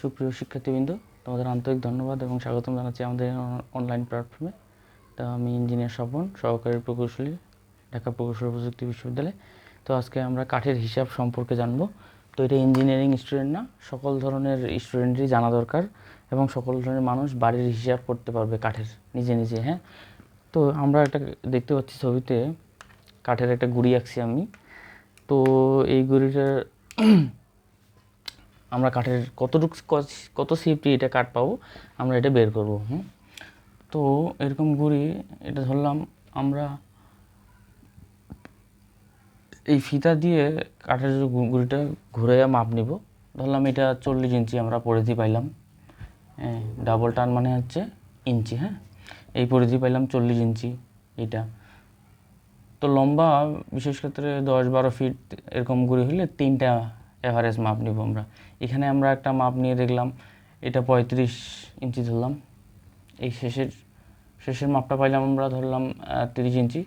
সুপ্রিয় শিক্ষার্থীবৃন্দ, তোমাদের আন্তরিক ধন্যবাদ এবং স্বাগতম জানাচ্ছি আমাদের অনলাইন প্ল্যাটফর্মে তা আমি ইঞ্জিনিয়ার স্বপন, সহকারী প্রকৌশলী, ঢাকা প্রকৌশল প্রযুক্তি বিশ্ববিদ্যালয়। তো আজকে আমরা কাঠের হিসাব সম্পর্কে জানব। তো এটা ইঞ্জিনিয়ারিং স্টুডেন্ট না, সকল ধরনের স্টুডেন্টই জানা দরকার এবং সকল ধরনের মানুষ বাড়ির হিসাব করতে পারবে কাঠের, নিজে নিজে হ্যাঁ? তো আমরা একটা দেখতে পাচ্ছি ছবিতে কাঠের একটা গুড়ি আঁকছি আমি। তো এই গুড়িটার আমরা কাঠের কতটুকু কত সিএফটি এটা কাঠ পাবো, আমরা এটা বের করব, হুম? তো এরকম গুড়ি এটা ধরলাম, আমরা এই ফিতা দিয়ে কাঠের গুড়িটা ঘুরে মাপ নিব। ধরলাম এটা চল্লিশ ইঞ্চি আমরা পরিধি পাইলাম। হ্যাঁ ডাবল টান মানে হচ্ছে ইঞ্চি হ্যাঁ? এই পরিধি পাইলাম চল্লিশ ইঞ্চি এটা। তো লম্বা, বিশেষ ক্ষেত্রে দশ বারো ফিট এরকম গুড়ি হলে তিনটা অ্যাভারেজ মাপ নিব আমরা। এখানে আমরা একটা মাপ নিয়ে দেখলাম, এটা পঁয়ত্রিশ ইঞ্চি ধরলাম। এই শেষের শেষের মাপটা পাইলাম আমরা ধরলাম তিরিশ ইঞ্চি।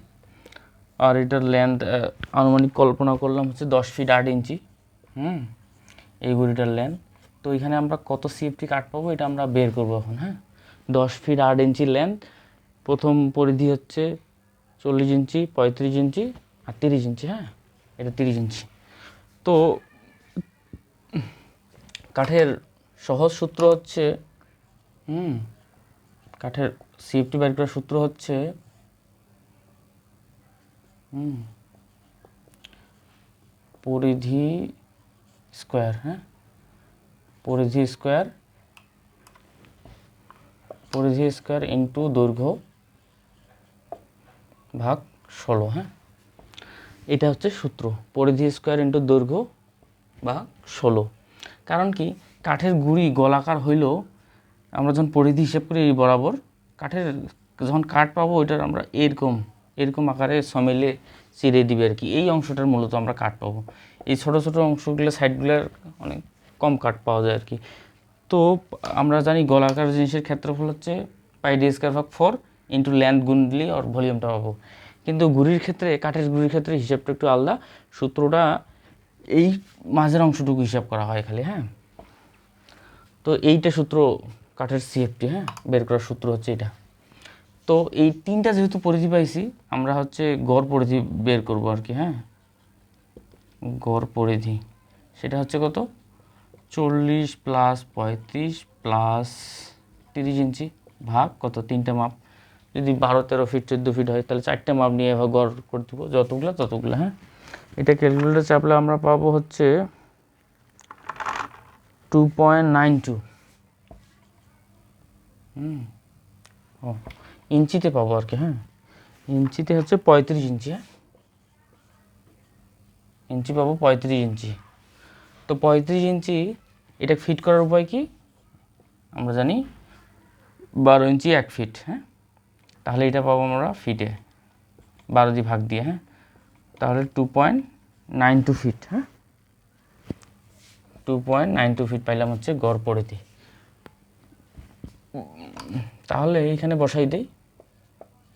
আর এটার লেন্থ আনুমানিক কল্পনা করলাম হচ্ছে দশ ফিট আট ইঞ্চি। হুম, এই গুড়িটার লেন্থ তো এখানে আমরা কত সিএফটি কাট পাবো এটা আমরা বের করব এখন হ্যাঁ? দশ ফিট আট ইঞ্চি লেন্থ প্রথম পরিধি হচ্ছে চল্লিশ ইঞ্চি, পঁয়ত্রিশ ইঞ্চি আর তিরিশ ইঞ্চি হ্যাঁ? এটা তিরিশ ইঞ্চি। তো কাঠের সহজ সূত্র হচ্ছে, হুম, কাঠের সিএফটি বের করার সূত্র হচ্ছে, হুম, পরিধি স্কোয়ার হ্যাঁ পরিধি স্কোয়ার পরিধি স্কোয়ার ইন্টু দৈর্ঘ্য ভাগ ষোলো হ্যাঁ এটা হচ্ছে সূত্র, পরিধি স্কোয়ার ইন্টু দৈর্ঘ্য ভাগ ষোলো। কারণ কি, কাঠের গুড়ি গোলাকার হইলেও আমরা যখন পরিধি হিসেব করি এই বরাবর, কাঠের যখন কাঠ পাবো ওইটার আমরা এরকম এরকম আকারে সমেলে চিরে দিবে আর কি। এই অংশটার মূলত আমরা কাঠ পাবো। এই ছোটো ছোটো অংশগুলো, সাইডগুলোর অনেক কম কাঠ পাওয়া যায় আর কি। তো আমরা জানি গোলাকার জিনিসের ক্ষেত্রফল হচ্ছে পাই ডি স্কোয়ার ভাগ ফোর ইন্টু ল্যান্ড গুণলি আর ভলিউমটা পাবো। কিন্তু গুড়ির ক্ষেত্রে, কাঠের গুড়ির ক্ষেত্রে হিসাবটা একটু আলাদা। সূত্রটা এই মাঝের অংশটুকু হিসাব করা হয় খালি হ্যাঁ? তো এইটা সূত্র কাঠের সিএফটি হ্যাঁ? বের করার সূত্র হচ্ছে এটা তো এই তিনটা যেহেতু পরিধি পাইছি, আমরা হচ্ছে গড় পরিধি বের করব আর কি হ্যাঁ? গড় পরিধি, সেটা হচ্ছে কত? চল্লিশ প্লাস পঁয়ত্রিশ প্লাস তিরিশ ইঞ্চি ভাগ কত? তিনটা মাপ। যদি বারো তেরো ফিট, চোদ্দ ফিট হয়, তাহলে চারটে মাপ নিয়ে গড় করে দেবো, যতগুলো, ততগুলো হ্যাঁ? এটা ক্যালকুলেটার চাপলে আমরা পাবো হচ্ছে টু পয়েন্ট নাইন টু হুম। ও, ইঞ্চিতে পাবো আর কি হ্যাঁ। ইঞ্চিতে হচ্ছে পঁয়ত্রিশ ইঞ্চি হ্যাঁ। ইঞ্চি পাবো পঁয়ত্রিশ ইঞ্চি। তো পঁয়ত্রিশ ইঞ্চি এটা ফিট করার উপায় কি? আমরা জানি বারো ইঞ্চি এক ফিট হ্যাঁ। তাহলে এটা পাবো আমরা ফিটে, বারো দিয়ে ভাগ দিয়ে হ্যাঁ। তাহলে two point nine two feet হ্যাঁ? Two point nine two feet পাইলাম হচ্ছে গড় পড়েতে তাহলে এইখানে বসাই দেই।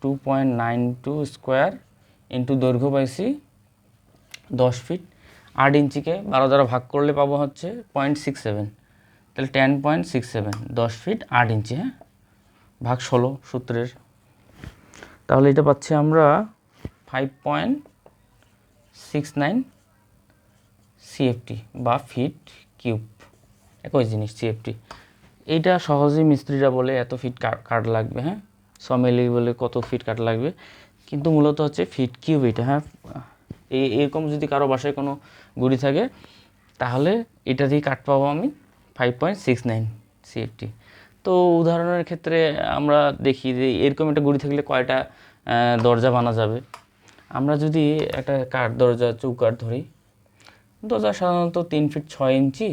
Two point nine two square into দৈর্ঘ্য পাইছি দশ ফিট আট ইঞ্চিকে বারো দ্বারা ভাগ করলে পাবো হচ্ছে পয়েন্ট সিক্স সেভেন তাহলে টেন পয়েন্ট সিক্স সেভেন দশ ফিট আট ইঞ্চি হ্যাঁ? ভাগ ষোলো সূত্রের। তাহলে এটা পাচ্ছি আমরা five point six nine CFT বা ফিট কিউব একই জিনিস সিএফটি এইটা সহজেই মিস্ত্রিরা বলে, এত ফিট কাট লাগবে হ্যাঁ? সমেলি বলে, কত ফিট কাট লাগবে? কিন্তু মূলত হচ্ছে ফিট কিউব এটা হ্যাঁ? এই, এরকম যদি কারও বাসায় কোনো গুড়ি থাকে, তাহলে এটা দিয়ে কাট পাবো আমি five point six nine CFT তো উদাহরণের ক্ষেত্রে আমরা দেখি যে এরকম একটা গুড়ি থাকলে কয়টা দরজা বানা যাবে? আমরা যদি একটা কাঠ, দরজা, চৌকাঠ ধরি, দরজা সাধারণত তিন ফিট ছয় ইঞ্চি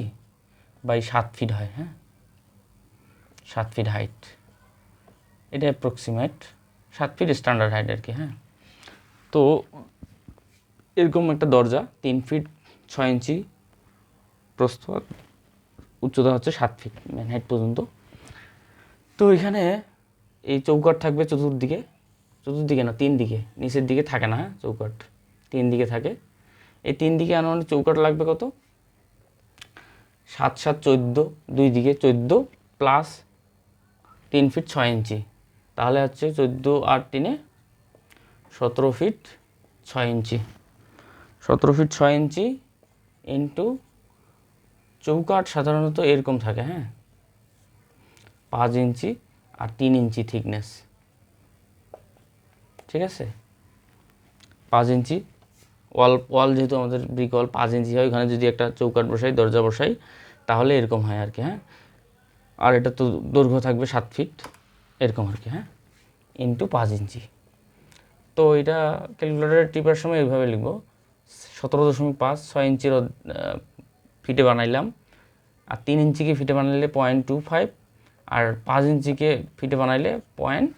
বাই সাত ফিট হয় হ্যাঁ? সাত ফিট হাইট। এটা অ্যাপ্রক্সিমেট সাত ফিট স্ট্যান্ডার্ড হাইট আর কি হ্যাঁ? তো এরকম একটা দরজা, তিন ফিট ছয় ইঞ্চি প্রস্থ, উচ্চতা হচ্ছে সাত ফিট মেন হাইট পর্যন্ত। তো এখানে এই চৌকাঠ থাকবে চতুর্দিকে। চতুর্দিকে না, তিন দিকে, নিচের দিকে থাকে না হ্যাঁ চৌকাঠ। তিন দিকে থাকে। এই তিন দিকে আনুমানিক চৌকাঠ লাগবে কত? সাত সাত, চোদ্দ, দুই দিকে চোদ্দ প্লাস তিন ফিট ছয় ইঞ্চি। তাহলে হচ্ছে চোদ্দ আর তিনে সতেরো ফিট ছয় ইঞ্চি। সতেরো ফিট ছয় ইঞ্চি ইন্টু চৌকাঠ সাধারণত এরকম থাকে হ্যাঁ। পাঁচ ইঞ্চি আর তিন ইঞ্চি থিকনেস ঠিক আছে? পাঁচ ইঞ্চি। ওয়াল ওয়াল যেহেতু আমাদের ব্রিক ওয়াল পাঁচ ইঞ্চি হয় ওখানে যদি একটা চৌকাট বসাই, দরজা বসাই, তাহলে এরকম হয় আর কি হ্যাঁ? আর এটা তো দৈর্ঘ্য থাকবে সাত ফিট এরকম আর কি হ্যাঁ? ইন্টু পাঁচ ইঞ্চি। তো এটা ক্যালকুলেটারে টিপার সময় এইভাবে লিখব। সতেরো দশমিক পাঁচ, ছয় ইঞ্চির ফিটে বানাইলাম। আর তিন ইঞ্চিকে ফিটে বানাইলে পয়েন্ট টু ফাইভ আর পাঁচ ইঞ্চিকে ফিটে বানাইলে পয়েন্ট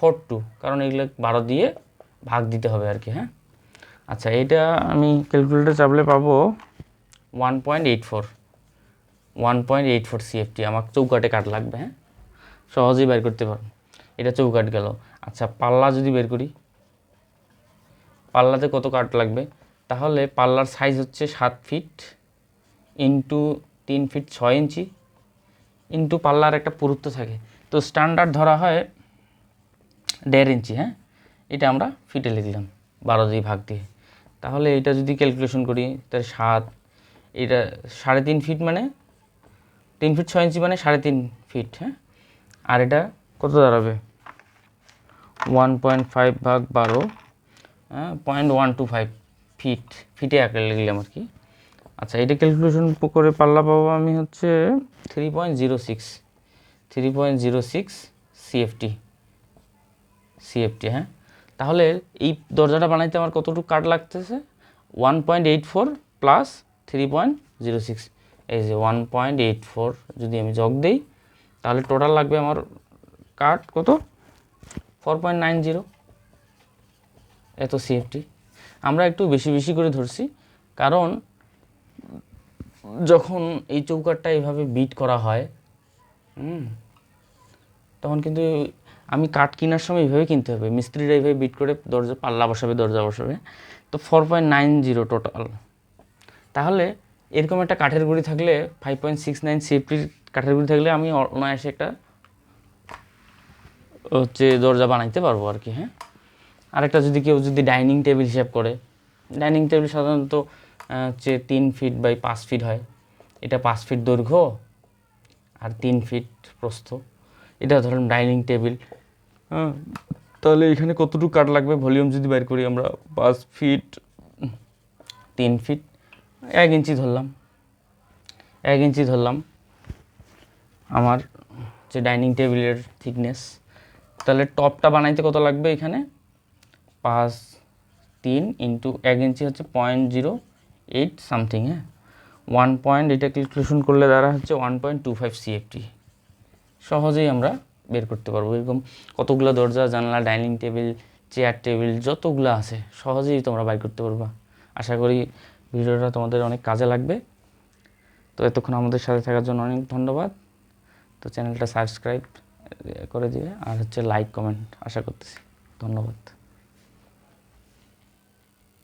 ফোর টু, কারণ এগুলো বারো দিয়ে ভাগ দিতে হবে আর কি হ্যাঁ? আচ্ছা এটা আমি ক্যালকুলেটর চাপলে পাবো one point eight four one point eight four CFT আমার চৌকাটে কাট লাগবে হ্যাঁ? সহজেই বের করতে পারো এটা চৌকাট গেল। আচ্ছা পাল্লা যদি বের করি, পাল্লাতে কত কাট লাগবে? তাহলে পাল্লার সাইজ হচ্ছে সাত ফিট ইন্টু তিন ফিট ছয় ইঞ্চি ইন্টু পাল্লার একটা পুরুত্ব থাকে। তো স্ট্যান্ডার্ড ধরা হয় দেড় ইঞ্চি হ্যাঁ? এটা আমরা ফিটে লিখলাম, বারো দিয়ে ভাগ দিয়ে। তাহলে এটা যদি ক্যালকুলেশন করি, তাহলে সাত, এটা সাড়ে তিন ফিট মানে? তিন ফিট ছয় ইঞ্চি মানে সাড়ে তিন ফিট হ্যাঁ? আর এটা কত দাঁড়াবে? ওয়ান পয়েন্ট ফাইভ ভাগ বারো হ্যাঁ? Point one two five feet ফিটে আঁকড়ে লিখলাম আর কি। আচ্ছা এটা ক্যালকুলেশন করে পাল্লা পাবো আমি হচ্ছে three point zero six three point zero six CFT CFT হ্যাঁ? তাহলে এই দরজাটা বানাইতে আমার কতটুকু কাট লাগতেছে? One point eight four plus three point zero six এই যে ওয়ান পয়েন্ট এইট ফোর যদি আমি যোগ দিই, তাহলে টোটাল লাগবে আমার কাট কত? ফোর পয়েন্ট নাইন জিরো এত সিএফটি আমরা একটু বেশি বেশি করে ধরছি, কারণ যখন এই চৌকাটটা এইভাবে বিট করা হয় তখন কিন্তু আমি কাঠ কেনার সময় এইভাবে কিনতে হবে। মিস্ত্রিরা এইভাবে বিট করে দরজা, পাল্লা বসাবে, দরজা বসাবে। তো four point nine zero total তাহলে এরকম একটা কাঠের গুঁড়ি থাকলে ফাইভ পয়েন্ট সিক্স নাইন সিএফটির কাঠের গুঁড়ি থাকলে আমি অনায়াসে একটা হচ্ছে দরজা বানাইতে পারব আর কি হ্যাঁ? আরেকটা যদি কেউ যদি ডাইনিং টেবিল হিসাব করে ডাইনিং টেবিল সাধারণত হচ্ছে তিন ফিট বাই পাঁচ ফিট হয়। এটা পাঁচ ফিট দৈর্ঘ্য আর তিন ফিট প্রস্থ। এটা ধরুন ডাইনিং টেবিল হ্যাঁ। তাহলে এখানে কতটুকু কাঠ লাগবে? ভলিউম যদি বের করি আমরা পাঁচ ফিট, তিন ফিট, এক ইঞ্চি ধরলাম। এক ইঞ্চি ধরলাম আমার যে ডাইনিং টেবিলের থিকনেস। তাহলে টপটা বানাইতে কত লাগবে এখানে? পাঁচ, তিন ইন্টু এক ইঞ্চি হচ্ছে পয়েন্ট জিরো এইট সামথিং হ্যাঁ? ওয়ান পয়েন্ট, এটা ক্যালকুলেশন করলে দ্বারা হচ্ছে one point two five CFT সহজেই আমরা বের করতে পারব। এরকম কতগুলো দরজা, জানলা, ডাইনিং টেবিল, চেয়ার টেবিল, যতগুলো আছে, সহজেই তোমরা বাই করতে পারবা। আশা করি ভিডিওটা তোমাদের অনেক কাজে লাগবে। তো এতক্ষণ আমাদের সাথে থাকার জন্য অনেক ধন্যবাদ। তো চ্যানেলটা সাবস্ক্রাইব করে দিবে আর হচ্ছে লাইক, কমেন্ট আশা করতেছি। ধন্যবাদ।